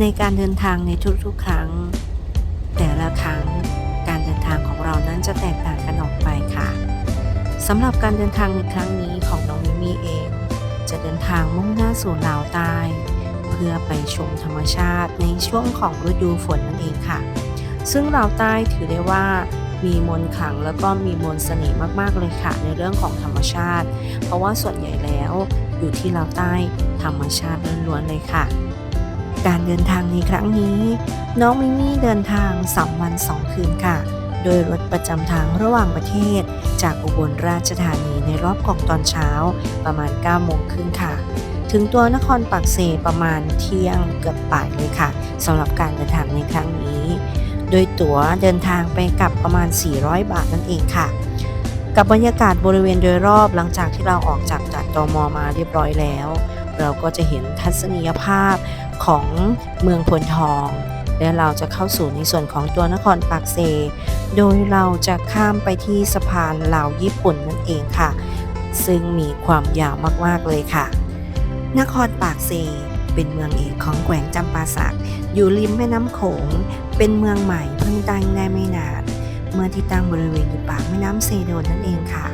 ในการเดินทางในทุกๆ ครั้ง แต่ละครั้งการเดินทางของเรานั้นจะแตกต่างกันออกไปค่ะสำหรับการเดินทางในครั้งนี้ของน้องมิมี่เอง จะเดินทางมุ่งหน้าสู่ลาวใต้เพื่อไปชมธรรมชาติในช่วงของฤดูฝนนั่นเองค่ะ ซึ่งลาวใต้ถือได้ว่ามีมนต์ขลังแล้วก็มีมนต์เสน่ห์มากๆเลยค่ะในเรื่องของธรรมชาติ เพราะว่าส่วนใหญ่แล้วอยู่ที่ลาวใต้ธรรมชาติล้วนๆเลยค่ะ การเดินทางในครั้งนี้ น้องมิมี่เดินทาง 3 วัน 2 คืนค่ะ โดยรถประจำทางระหว่างประเทศ จากอุบลราชธานีในรอบของตอนเช้าประมาณ9โมงครึ่งค่ะถึงตัวนครปากเซประมาณเที่ยงเกือบบ่ายเลยค่ะสำหรับการเดินทางในครั้งนี้ โดยตั๋วเดินทางไปกลับประมาณ 400 บาทนั่นเองค่ะ กับบรรยากาศบริเวณโดยรอบหลังจากที่เราออกจากจากตมมาเรียบร้อยแล้ว เราก็จะเห็นทัศนียภาพของเมืองพลทอง และเราจะเข้าสู่ในส่วนของตัวนครปากเซ โดยเราจะข้ามไปที่สะพานลาวญี่ปุ่นนั่นเองค่ะ ซึ่งมีความยาวมากๆเลยค่ะ นครปากเซเป็นเมืองเอกของแขวงจำปาสัก อยู่ริมแม่น้ำโขง เป็นเมืองใหม่เพิ่งตั้งได้ไม่นาน เมื่อที่ตั้งบริเวณอยู่ปากแม่น้ำเซโดนนั่นเองค่ะ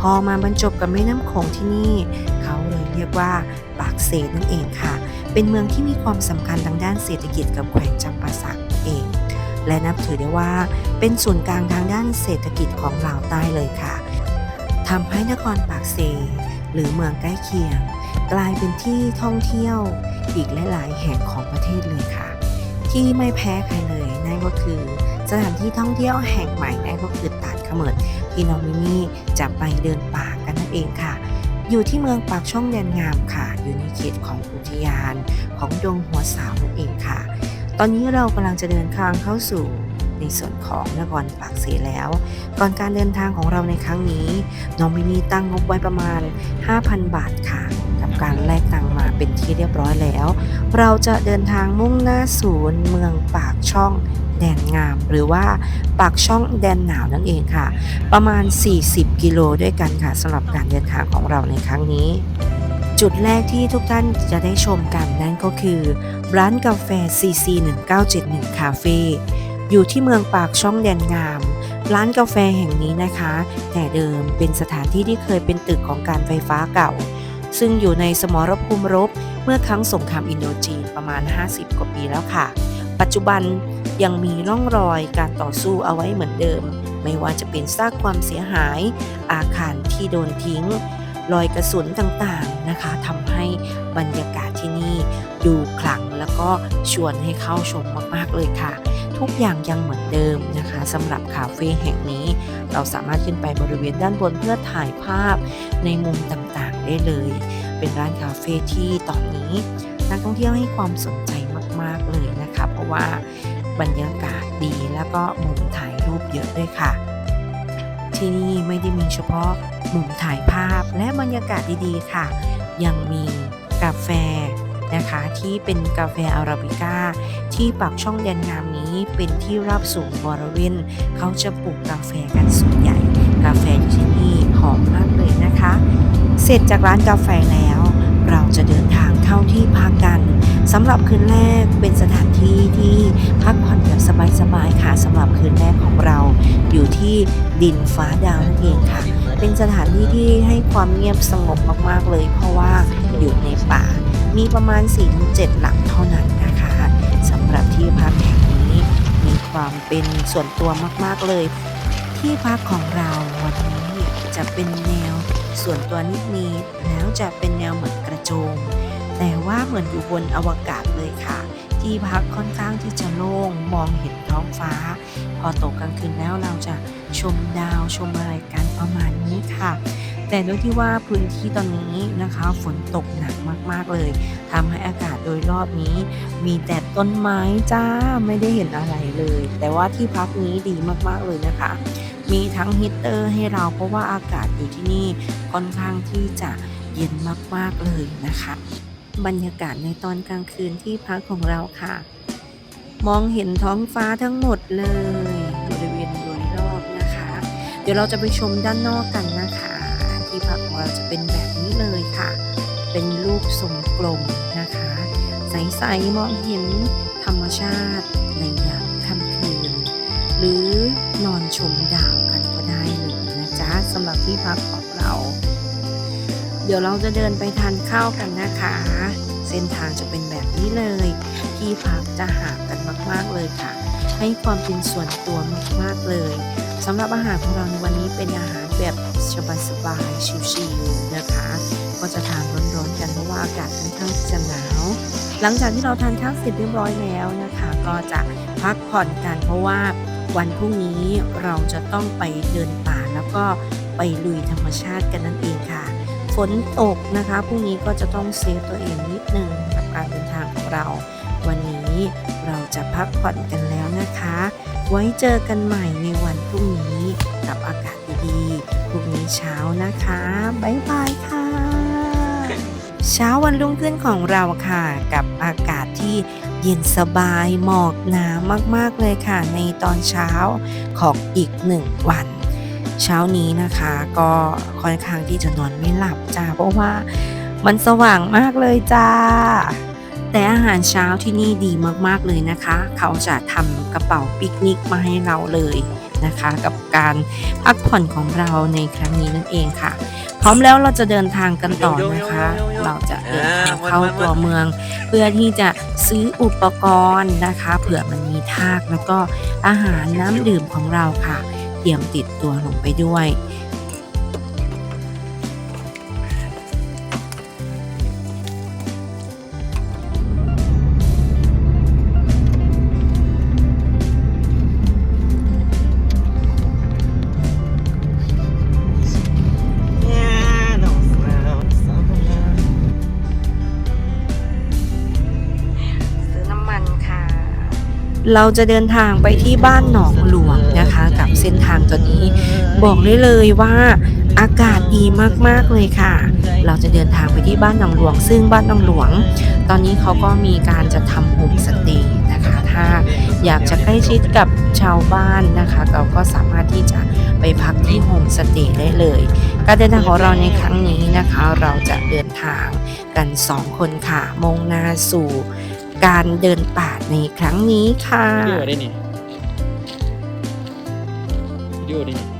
พอมาบรรจบกับแม่น้ำโขงที่นี่ เขาเลย เรียกว่าปากเซนั่นเองค่ะ เป็นเมืองที่มีความสำคัญทางด้านเศรษฐกิจกับแขวงจำปาสักเอง และนับถือได้ว่าเป็นศูนย์กลางทางด้านเศรษฐกิจของลาวใต้เลยค่ะทำให้นครปากเซ หรือเมืองใกล้เคียง กลายเป็นที่ท่องเที่ยวอีกหลาย ๆ แห่งของประเทศเลยค่ะ ที่ไม่แพ้ใครเลยนั่นก็คือ สถานที่ท่องเที่ยวแห่งใหม่นั่นก็คือตาดเขมิดที่น้องมิมี่จะไปเดินป่ากันนั่นเองค่ะ อยู่ที่เมืองปากช่องแดนงามค่ะ อยู่ในเขตของอุทยานของดงหัวสาวนั่นเองค่ะ ตอนนี้เรากำลังจะเดินทางเข้าสู่ในส่วนของนครปากเสแล้ว ก่อนการเดินทางของเราในครั้งนี้น้องมิมี่ตั้งงบไว้ประมาณ 5,000 บาทค่ะกับการแลกตังมาเป็นที่เรียบร้อยแล้ว เราจะเดินทางมุ่งหน้าสู่เมืองปากช่อง แดนงาม หรือว่าปากช่องแดนหนาวนั่นเองค่ะ ประมาณ 40 กิโลด้วยกันค่ะสำหรับการเดินทางของเราในครั้งนี้ จุดแรกที่ทุกท่านจะได้ชมกันนั่นก็คือ ร้านกาแฟ CC 1971 คาเฟ่อยู่ที่เมืองปากช่องแดนงาม ร้านกาแฟแห่งนี้นะคะ แต่เดิมเป็นสถานที่ที่เคยเป็นตึกของการไฟฟ้าเก่า ซึ่งอยู่ในสมรภูมิรบเมื่อครั้งสงครามอินโดจีนประมาณ 50 กว่าปีแล้วค่ะ ปัจจุบันยังมีร่องรอยการต่อสู้เอาไว้เหมือนเดิม ไม่ว่าจะเป็นซากความเสียหาย อาคารที่โดนทิ้ง รอยกระสุนต่างๆนะคะทำให้บรรยากาศที่นี่ดูขลังแล้วก็ชวนให้เข้าชมมากๆเลยค่ะ ทุกอย่างยังเหมือนเดิมนะคะสำหรับคาเฟ่แห่งนี้ เราสามารถขึ้นไปบริเวณด้านบนเพื่อถ่ายภาพในมุมต่างๆได้เลย เป็นร้านคาเฟ่ที่ตอนนี้นักท่องเที่ยวให้ความสนใจมากๆเลย ราะว่าบรรยากาศดีแล้วก็มุมถ่ายรูปเยอะด้วยค่ะ ที่นี่ไม่ได้มีเฉพาะมุมถ่ายภาพและบรรยากาศดีๆค่ะ ยังมีกาแฟนะคะที่เป็นกาแฟอาราบิก้า ที่ปากช่องแดนงามนี้เป็นที่ราบสูงบริเวณเขาจะปลูกกาแฟกันส่วนใหญ่ กาแฟอยู่ที่นี่หอมมากเลยนะคะ เสร็จจากร้านกาแฟแล้ว เราจะเดินทางเข้าที่พักกันสำหรับคืนแรกเป็นสถานที่ที่พักผ่อนแบบสบายๆค่ะสำหรับคืนแรกของเรา อยู่ที่ดินฟ้าดาวนั่นเองค่ะ เป็นสถานที่ที่ให้ความเงียบสงบมากๆเลย เพราะว่าอยู่ในป่า มีประมาณ 4-7 หลังเท่านั้นนะคะสำหรับที่พักแห่งนี้มีความเป็นส่วนตัวมากๆเลย ที่พักของเราวันนี้จะเป็นแนว ส่วนตัวนิดๆแล้วจะเป็นแนวเหมือนกระโจม แต่ว่าเหมือนอยู่บนอวกาศเลยค่ะ ที่พักค่อนข้างที่จะโล่งมองเห็นท้องฟ้า พอตกกลางคืนแล้วเราจะชมดาวชมอะไรกันประมาณนี้ค่ะ แต่ด้วยที่ว่าพื้นที่ตอนนี้นะคะฝนตกหนักมากๆเลยทำให้อากาศโดยรอบนี้ มีแต่ต้นไม้จ้าไม่ได้เห็นอะไรเลย แต่ว่าที่พักนี้ดีมากๆเลยนะคะ มีทั้งฮีเตอร์ให้เราเพราะว่าอากาศอยู่ที่นี่ค่อนข้างที่จะเย็นมากๆเลยนะคะ บรรยากาศในตอนกลางคืนที่พักของเราค่ะ มองเห็นท้องฟ้าทั้งหมดเลยบริเวณโดยรอบนะคะ เดี๋ยวเราจะไปชมด้านนอกกันนะคะ ที่พักของเราจะเป็นแบบนี้เลยค่ะ เป็นรูปทรงกลมนะคะ ใสๆมองเห็นธรรมชาติในยาม หรือนอนชมดาวกันก็ได้เลยนะจ๊ะสำหรับที่พักของเรา เดี๋ยวเราจะเดินไปทานข้าวกันนะคะ เส้นทางจะเป็นแบบนี้เลย ที่พักจะห่างกันมากๆเลยค่ะ ให้ความเป็นส่วนตัวมากๆเลยสำหรับอาหารของเราในวันนี้เป็นอาหารแบบสบายๆชิลๆนะคะ ก็จะทานร้อนๆกันเพราะว่าอากาศค่อนข้างจะหนาว หลังจากที่เราทานข้าวเสร็จเรียบร้อยแล้วนะคะ ก็จะพักผ่อนกันเพราะว่า วันพรุ่งนี้เราจะต้องไปเดินป่าแล้วก็ไปลุยธรรมชาติกันนั่นเองค่ะ ฝนตกนะคะพรุ่งนี้ก็จะต้องเซฟตัวเองนิดนึงกับการเดินทางของเรา วันนี้เราจะพักผ่อนกันแล้วนะคะ ไว้เจอกันใหม่ในวันพรุ่งนี้กับอากาศดีๆพรุ่งนี้เช้านะคะบ๊ายบายค่ะ เช้าวันรุ่งขึ้นของเราค่ะ กับอากาศที่ เย็นสบายหมอกหนามากๆเลยค่ะ ในตอนเช้าของอีกหนึ่งวันเช้านี้นะคะก็ค่อนข้างที่จะนอนไม่หลับจ้าเพราะว่ามันสว่างมากเลยจ้า แต่อาหารเช้าที่นี่ดีมากๆเลยนะคะ เขาจะทำกระเป๋าปิกนิกมาให้เราเลย นะคะ กับการพักผ่อนของเราในครั้งนี้นั่นเองค่ะ พร้อมแล้วเราจะเดินทางกันต่อนะคะ เราจะเดินทางเข้าตัวเมือง เพื่อที่จะซื้ออุปกรณ์นะคะ เผื่อมันมีทากแล้วก็อาหารน้ำดื่มของเราค่ะเตรียมติดตัวลงไปด้วย เราจะเดินทางไปที่บ้านหนองหลวงนะคะ กับเส้นทางตัวนี้ บอกได้เลยว่าอากาศดีมากๆเลยค่ะ เราจะเดินทางไปที่บ้านหนองหลวง ซึ่งบ้านหนองหลวง ตอนนี้เขาก็มีการจะทำโฮมสเตย์นะคะ ถ้าอยากจะใกล้ชิดกับชาวบ้านนะคะ เราก็สามารถที่จะไปพักที่โฮมสเตย์ได้เลย การเดินทางของเราในครั้งนี้นะคะ เราจะเดินทางกันสองคนค่ะมุ่งหน้าสู่ การเดินป่าในครั้งนี้ค่ะ วิดีโอได้นี่วิดีโอได้นี่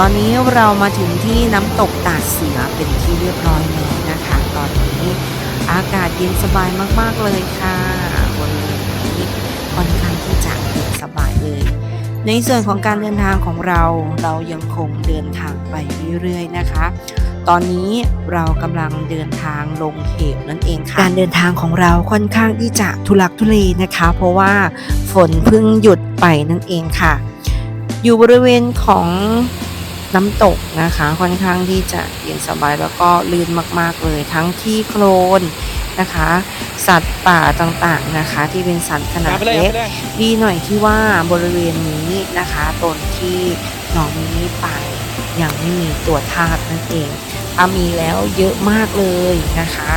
ตอนนี้เรามาถึงที่น้ำตกตาดเสือเป็นที่เรียบร้อยแล้วนะคะ ตอนนี้อากาศเย็นสบายมากๆเลยค่ะบริเวณนี้ค่อนข้างที่จะเย็นสบายเลย ในส่วนของการเดินทางของเราเรายังคงเดินทางไปเรื่อยๆนะคะ ตอนนี้เรากำลังเดินทางลงเหวนั่นเองค่ะ การเดินทางของเราค่อนข้างที่จะทุลักทุเลนะคะ เพราะว่าฝนเพิ่งหยุดไปนั่นเองค่ะ อยู่บริเวณของ น้ำตกนะคะ ค่อนข้างที่จะเย็นสบายแล้วก็ลื่นมาก ๆ เลยทั้งที่โคลนนะคะ สัตว์ป่าต่างๆนะคะ ที่เป็นสัตว์ขนาดไปเลยเล็กไปเลยดีหน่อยที่ว่าบริเวณนี้นะคะตนที่น้องมินี่ไป ยังไม่มีตัวทากนั่นเองถ้ามีแล้วเยอะมากเลยนะคะ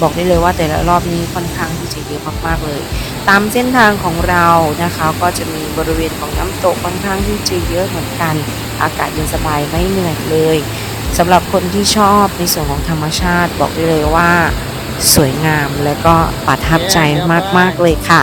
บอกได้เลยว่าแต่ละรอบนี้ค่อนข้างที่จะเยอะมากๆเลย ตามเส้นทางของเรานะคะ ก็จะมีบริเวณของน้ำตกค่อนข้างที่จะเยอะเหมือนกัน อากาศเย็นสบายไม่เหนื่อยเลยสำหรับคนที่ชอบในส่วนของธรรมชาติ บอกได้เลยว่าสวยงามและก็ประทับใจมากๆเลยค่ะ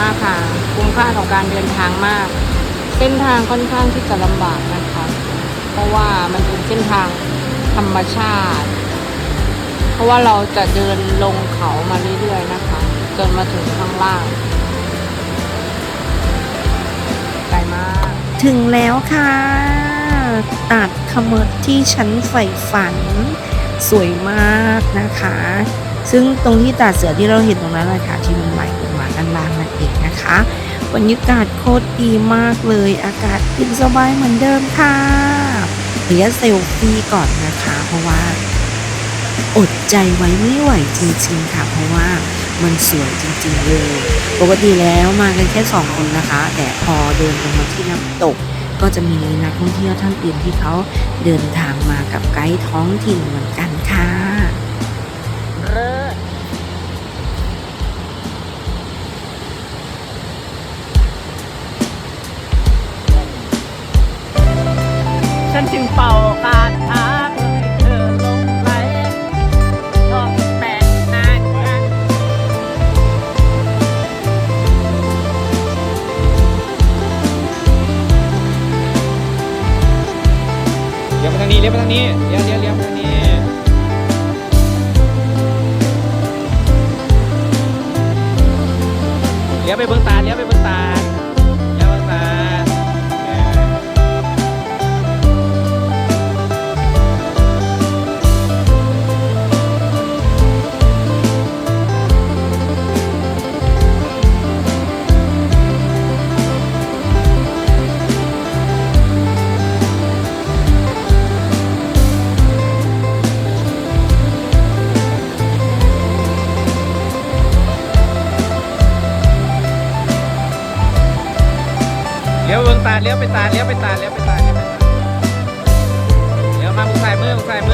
มากค่ะ คุ้มค่าของการเดินทางมาก เส้นทางค่อนข้างที่จะลำบากนะคะ เพราะว่ามันเป็นเส้นทางธรรมชาติ เพราะว่าเราจะเดินลงเขามาเรื่อยๆนะคะ จนมาถึงข้างล่างไกลมาก ถึงแล้วค่ะตัดขมดที่ฉันใฝ่ฝัน สวยมากนะคะ ซึ่งตรงที่ตัดเสือที่เราเห็นตรงนั้นแหละค่ะที่มันไหลลงมาด้านล่าง นะคะ บรรยากาศโคตรดีมากเลย อากาศเย็นสบายเหมือนเดิมค่ะเดี๋ยวเซลฟี่ก่อนนะคะ เพราะว่า อดใจไว้ไม่ไหวจริงๆค่ะ เพราะว่ามันสวยจริงๆเลย ปกติแล้วมากันแค่สองคนนะคะ แต่พอเดินลงมาที่น้ำตกก็จะมีนักท่องเที่ยวท่านอื่นที่เขาเดินทางมากับไกด์ท้องถิ่นเหมือนกันค่ะ ฉันจึงเป่าคาถาเพื่อให้เธอหลงไหลชอบแปลกนานกันเลี้ยวไปทางนี้เลี้ยวไปทางนี้เลี้ยวเลี้ยวเลี้ยวไปทางนี้เลี้ยวไปเบื้องตาเลี้ยวไปเบื้องตา ตาเลี้ยวไปตาเลี้ยวไปตาเลี้ยวไปตาเลี้ยวไปตาเลี้ยวมาบุกใส่มือบุกใส่มือ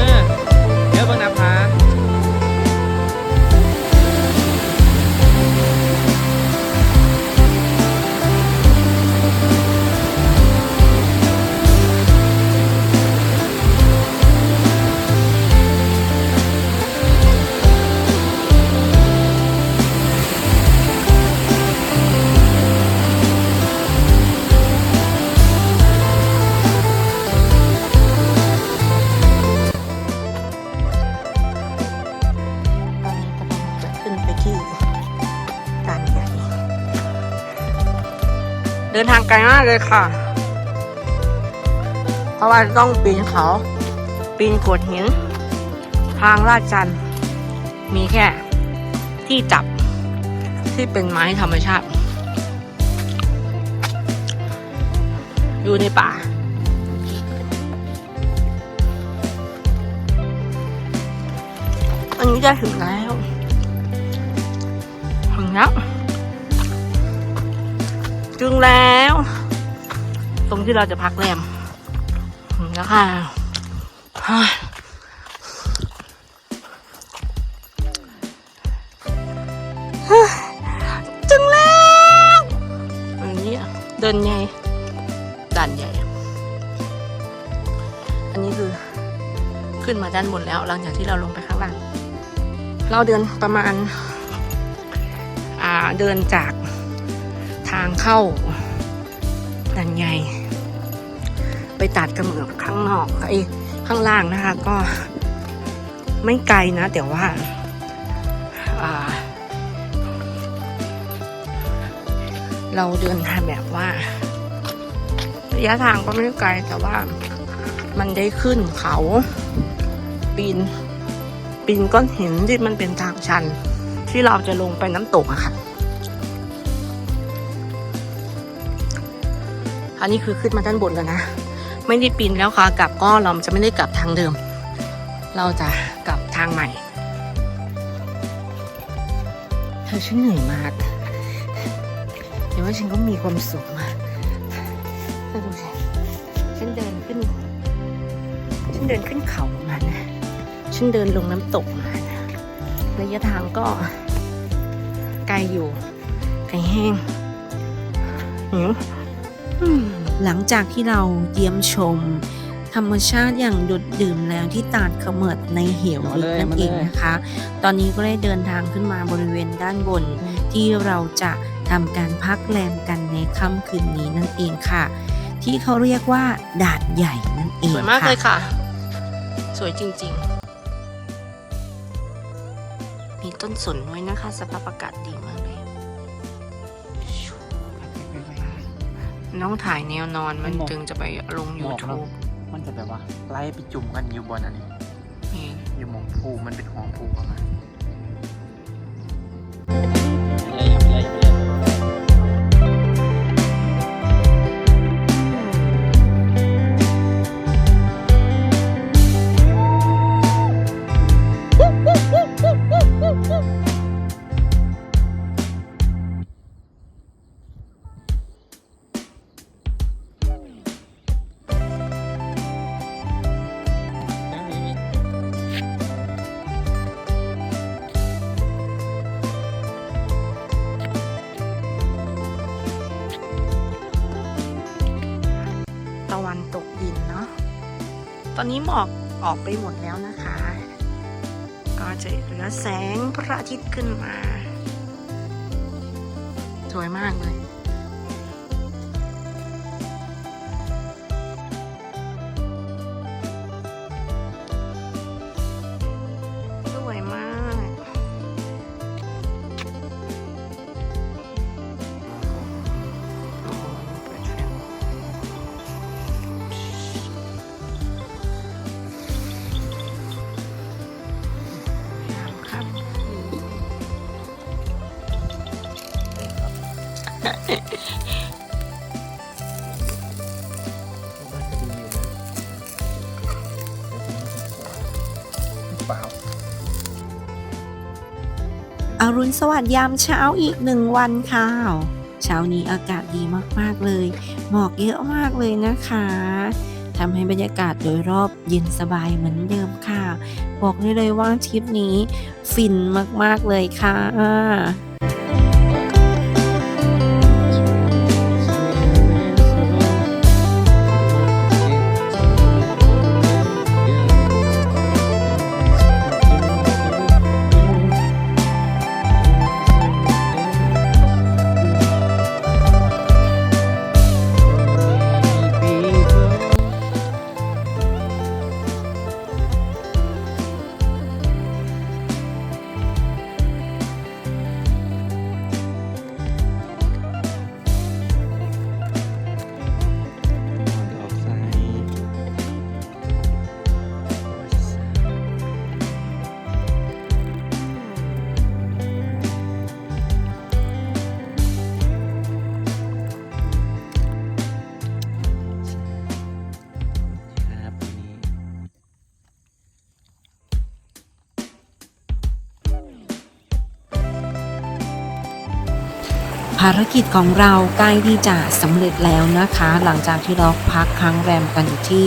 ดินทางไกลมากเลยค่ะ เพราะว่าต้องปีนเขา ปีนโขดหิน ทางลาดชัน มีแค่ที่จับที่เป็นไม้ธรรมชาติ อยู่ในป่า อันนี้จะถึงแล้ว ถึงแล้ว ถึงแล้ว ตรงที่เราจะพักแรมถึงแล้วค่ะเฮ้ยเฮ้ยถึงแล้วอันนี้เดินใหญ่ด่านใหญ่ อันนี้คือขึ้นมาด้านบนแล้ว หลังจากที่เราลงไปข้างล่าง เราเดินประมาณ อ่าเดินจาก ทางเข้าด่านใหญ่ไปตัดกระเหมือบข้างนอกไอ้ข้างล่างนะคะ ก็ไม่ไกลนะ แต่ว่าเราเดินทางแบบว่าระยะทางก็ไม่ได้ไกลแต่ว่ามันได้ขึ้นเขาปีนปีนก้อนหินที่มันเป็นทางชัน ที่เราจะลงไปน้ำตกอะค่ะ อันนี้คือขึ้นมาด้านบนแล้วนะ ไม่ได้ปีนแล้วค่ะ กลับก็เราจะไม่ได้กลับทางเดิม เราจะกลับทางใหม่ เธอฉันเหนื่อยมากแต่ว่าฉันก็มีความสุขมากเธอดูสิฉันเดินขึ้น ฉันเดินขึ้นเขามานะ ฉันเดินลงน้ำตกมานะระยะทางก็ไกลอยู่ไกลแห้งหิวอืม หลังจากที่เราเยี่ยมชม ธรรมชาติอย่างดุดดื่มแล้วที่ตาดเขมิดในเหวลึกนั่นเองนะคะ ตอนนี้ก็ได้เดินทางขึ้นมาบริเวณด้านบน ที่เราจะทำการพักแรมกันในค่ำคืนนี้นั่นเองค่ะ ที่เขาเรียกว่าดาดใหญ่นั่นเองสวยมากค่ะเลยค่ะ สวยจริงๆ มีต้นสนด้วยนะคะ สภาพอากาศดีมาก เลยน้องถ่ายแนวนอนมันจึงจะไปลง YouTube มันจะแบบว่าไล่ไปจุ่มกันอยู่บนอันนี้นี่อยู่หมองภูมันเป็นห้องภูประมาณ อนนี้หมอกออกไปหมดแล้วนะคะ ก็จะเหลือแสงพระอาทิตย์ขึ้นมา สวยมากเลย อรุณสวัสดิ์ยามเช้าอีกหนึ่งวันค่ะเช้านี้อากาศดีมากๆเลย หมอกเยอะมากเลยนะคะทำให้บรรยากาศโดยรอบเย็นสบายเหมือนเดิมค่ะ บอกได้เลยว่าทริปนี้ฟินมากๆเลยค่ะ ภารกิจของเราใกล้ที่จะสำเร็จแล้วนะคะ หลังจากที่เราพักค้างแรมกันอยู่ที่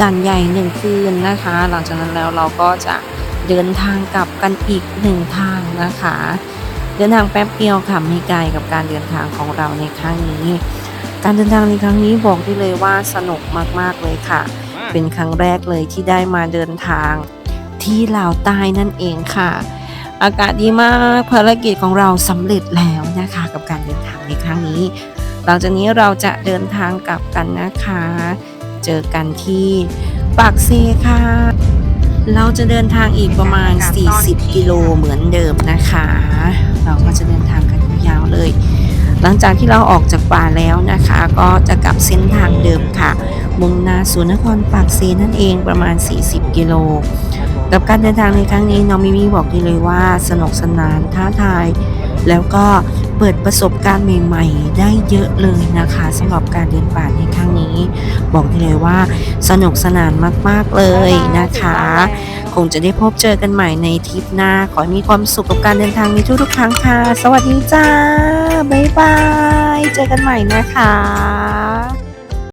ด่านใหญ่หนึ่งคืนนะคะ หลังจากนั้นแล้วเราก็จะเดินทางกลับกันอีกหนึ่งทางนะคะ เดินทางแป๊บเดียวค่ะไม่ไกลกับการเดินทางของเราในครั้งนี้ การเดินทางในครั้งนี้บอกได้เลยว่าสนุกมากๆเลยค่ะมาเป็นครั้งแรกเลยที่ได้มาเดินทางที่ลาวใต้นั่นเองค่ะ อากาศดีมากภารกิจของเราสำเร็จแล้วนะคะกับการเดินทางในครั้งนี้ หลังจากนี้เราจะเดินทางกลับกันนะคะ เจอกันที่ปากเซค่ะ เราจะเดินทางอีกประมาณ 40 กิโลเหมือนเดิมนะคะ เราก็จะเดินทางกันยาวเลย หลังจากที่เราออกจากป่าแล้วนะคะ ก็จะกลับเส้นทางเดิมค่ะมุ่งหน้าสู่นครปากเซนั่นเองประมาณ 40 กิโล กับการเดินทางในครั้งนี้น้องมิมี่บอกได้เลยว่าสนุกสนานท้าทาย แล้วก็เปิดประสบการณ์ใหม่ๆ ได้เยอะเลยนะคะสำหรับการเดินป่าในครั้งนี้ บอกได้เลยว่าสนุกสนานมากๆเลยนะคะ คงจะได้พบเจอกันใหม่ในทริปหน้า ขอให้มีความสุขกับการเดินทางในทุกๆครั้งค่ะ สวัสดีจ้าบ๊ายบาย เจอกันใหม่นะคะ